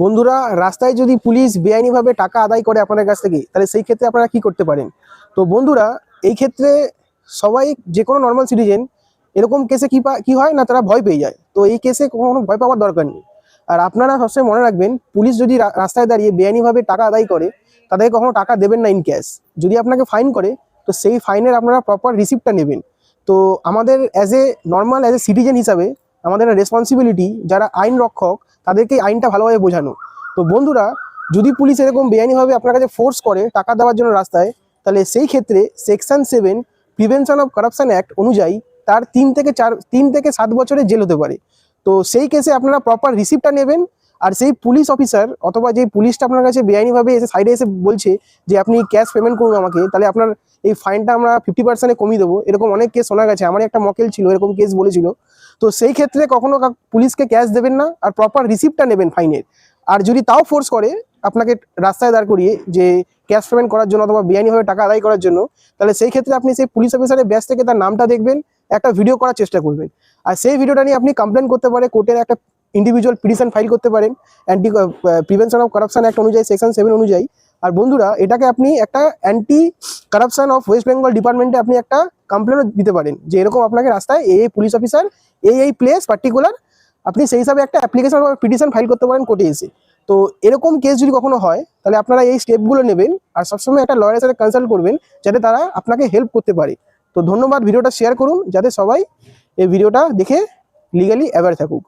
বন্ধুরা, রাস্তায় যদি পুলিশ বেআইনিভাবে টাকা আদায় করে আপনাদের কাছ থেকে, তাহলে সেই ক্ষেত্রে আপনারা কি করতে পারেন? তো বন্ধুরা, এই ক্ষেত্রে সবাই যে কোনো নর্মাল সিটিজেন এরকম কেসে কি কি হয় না, তারা ভয় পেয়ে যায়। তো এই কেসে কোনো ভয় পাওয়ার দরকার নেই। আর আপনারা সবসময় মনে রাখবেন, পুলিশ যদি রাস্তায় দাঁড়িয়ে বেআইনিভাবে টাকা আদায় করে, তাদেরকে কখনো টাকা দেবেন না ইন ক্যাশ যদি আপনাকে ফাইন করে, তো সেই ফাইনের আপনারা প্রপার রিসিপ্টটা নেবেন। তো আমাদের as a normal as a citizen হিসাবে, আমাদের রেসপন্সিবিলিটি যারা আইন রক্ষক তাদেরকে আইনটা ভালোভাবে বোঝানো। তো বন্ধুরা, যদি পুলিশ এরকম বেআইনিভাবে আপনার কাছে ফোর্স করে টাকা দেওয়ার জন্য রাস্তায়, তাহলে সেই ক্ষেত্রে section seven prevention of corruption act অনুযায়ী তার তিন থেকে চার, তিন থেকে সাত বছরে জেল হতে পারে। তো সেই কেসে আপনারা প্রপার রিসিপ্টটা নেবেন আর সেই পুলিশ অফিসার অথবা যে পুলিশটা আপনার কাছে বেআইনিভাবে এসে সাইডে এসে বলছে যে, আপনি ক্যাশ পেমেন্ট করুন আমাকে, তাহলে আপনার এই ফাইনটা আমরা ফিফটি পার্সেন্টে কমিয়ে দেবো। এরকম অনেক কেস শোনা গেছে। আমার একটা মকেল ছিল, এরকম কেস বলেছিল। তো সেই ক্ষেত্রে কখনো পুলিশকে ক্যাশ দেবেন না আর প্রপার রিসিপ্টটা নেবেন ফাইনের আর যদি তাও ফোর্স করে আপনাকে রাস্তায় দাঁড় করিয়ে যে ক্যাশ পেমেন্ট করার জন্য অথবা বেআইনিভাবে টাকা আদায় করার জন্য, তাহলে সেই ক্ষেত্রে আপনি সেই পুলিশ অফিসারের ব্যাস থেকে তার নামটা দেখবেন, একটা ভিডিও করার চেষ্টা করবেন। আর সেই ভিডিওটা নিয়ে আপনি কমপ্লেন করতে পারে কোর্টের একটা ইন্ডিভিজুয়াল পিটিশন ফাইল করতে পারেন anti prevention of corruption act অনুযায়ী সেকশন সেভেন অনুযায়ী। আর বন্ধুরা, এটাকে আপনি একটা anti corruption of West Bengal ডিপার্টমেন্টে আপনি একটা কমপ্লেনও দিতে পারেন, যে এরকম আপনাকে রাস্তায় এই এই পুলিশ অফিসার এই এই প্লেস পার্টিকুলার আপনি সেই হিসাবে একটা অ্যাপ্লিকেশন বা পিটিশন ফাইল করতে পারেন কোর্টে এসে। তো এরকম কেস যদি কখনো হয়, তাহলে আপনারা এই স্টেপগুলো নেবেন, আর সবসময় একটা লয়ারের সাথে কনসাল্ট করবেন, যাতে তারা আপনাকে হেল্প করতে পারে। তো ধন্যবাদ, ভিডিওটা শেয়ার করুন, যাতে সবাই এই ভিডিওটা দেখে লিগালি অ্যাওয়ার থাকুক।